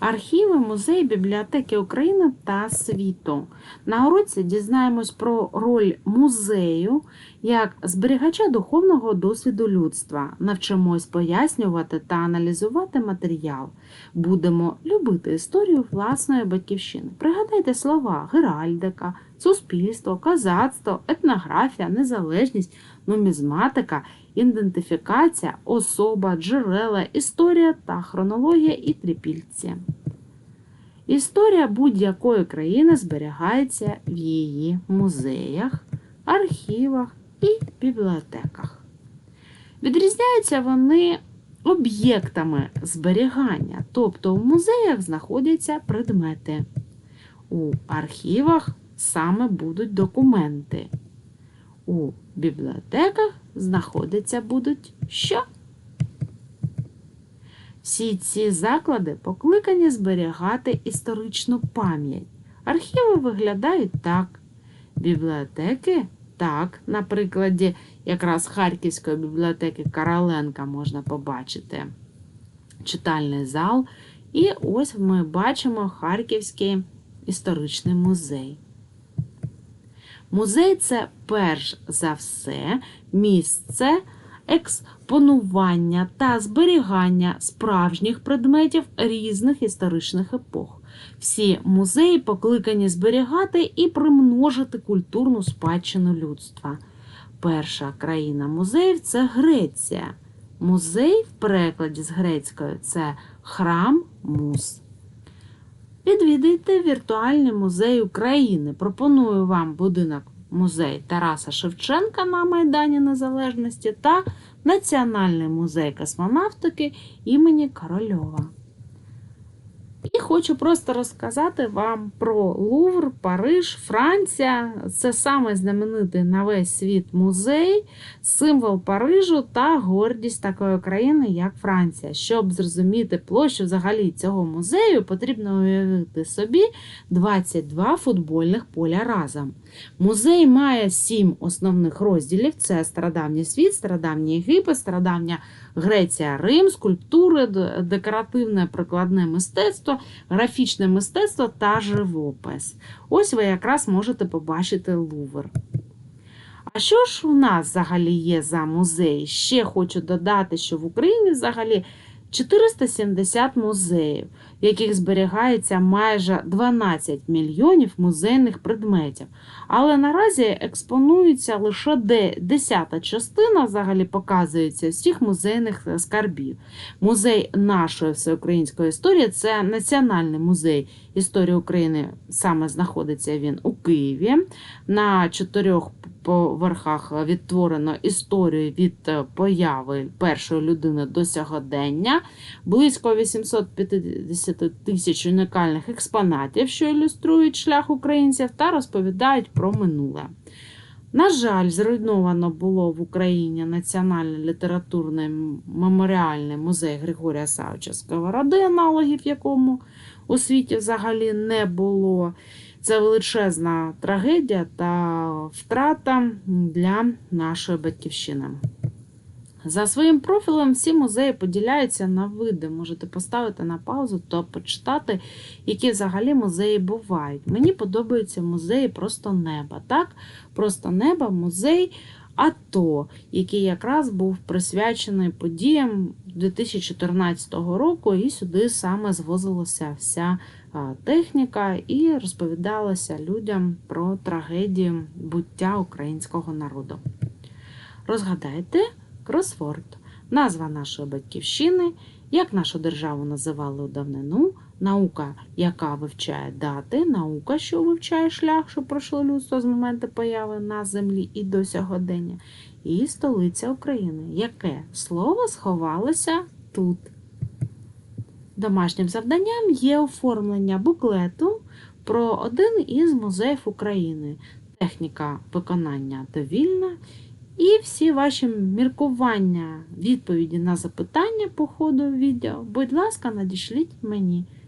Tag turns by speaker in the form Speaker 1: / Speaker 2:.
Speaker 1: Архіви, музеї, бібліотеки України та світу. На уроці дізнаємось про роль музею як зберігача духовного досвіду людства. Навчимось пояснювати та аналізувати матеріал. Будемо любити історію власної батьківщини. Пригадайте слова геральдика, суспільство, козацтво, етнографія, незалежність, нумізматика, ідентифікація, особа, джерела, історія та хронологія і трипільці. Історія будь-якої країни зберігається в її музеях, архівах і бібліотеках. Відрізняються вони об'єктами зберігання, тобто в музеях знаходяться предмети. У архівах саме будуть документи. У бібліотеках знаходяться будуть що? Всі ці заклади покликані зберігати історичну пам'ять. Архіви виглядають так. Бібліотеки так. На прикладі якраз Харківської бібліотеки Короленка можна побачити читальний зал. І ось ми бачимо Харківський історичний музей. Музей це перш за все місце експонування та зберігання справжніх предметів різних історичних епох. Всі музеї покликані зберігати і примножити культурну спадщину людства. Перша країна музеїв це Греція. Музей в перекладі з грецької це храм муз. Відвідайте віртуальний музей України. Пропоную вам будинок музей Тараса Шевченка на Майдані Незалежності та Національний музей космонавтики імені Корольова. І хочу просто розказати вам про Лувр, Париж, Франція. Це саме знаменитий на весь світ музей, символ Парижу та гордість такої країни, як Франція. Щоб зрозуміти площу взагалі цього музею, потрібно уявити собі 22 футбольних поля разом. Музей має сім основних розділів: це стародавній світ, стародавній Єгипет, стародавня Греція, Рим, скульптури, декоративне прикладне мистецтво, графічне мистецтво та живопис. Ось ви якраз можете побачити Лувр. А що ж у нас взагалі є за музей? Ще хочу додати, що в Україні взагалі 470 музеїв, в яких зберігається майже 12 мільйонів музейних предметів. Але наразі експонується лише десята частина, взагалі показується всіх музейних скарбів. Музей нашої всеукраїнської історії це Національний музей історії України. Саме знаходиться він у Києві. На чотирьох поверхах відтворено історію від появи першої людини до сьогодення, близько 850 тисяч унікальних експонатів, що ілюструють шлях українців та розповідають про минуле. На жаль, зруйновано було в Україні Національний літературний меморіальний музей Григорія Савича Сковороди, аналогів якому у світі взагалі не було. Це величезна трагедія та втрата для нашої батьківщини. За своїм профілем всі музеї поділяються на види. Можете поставити на паузу та почитати, які взагалі музеї бувають. Мені подобаються музеї просто неба. Так? Просто неба, музей АТО, який якраз був присвячений подіям 2014 року, і сюди саме звозилася вся техніка і розповідалася людям про трагедію буття українського народу. Розгадайте кросворд, назва нашої батьківщини, як нашу державу називали у давнину, наука, яка вивчає дати, наука, що вивчає шлях, що пройшло людство з моменту появи на землі і до сьогодення, і столиця України. Яке слово сховалося тут? Домашнім завданням є оформлення буклету про один із музеїв України, техніка виконання довільна. І всі ваші міркування, відповіді на запитання по ходу відео, будь ласка, надішліть мені.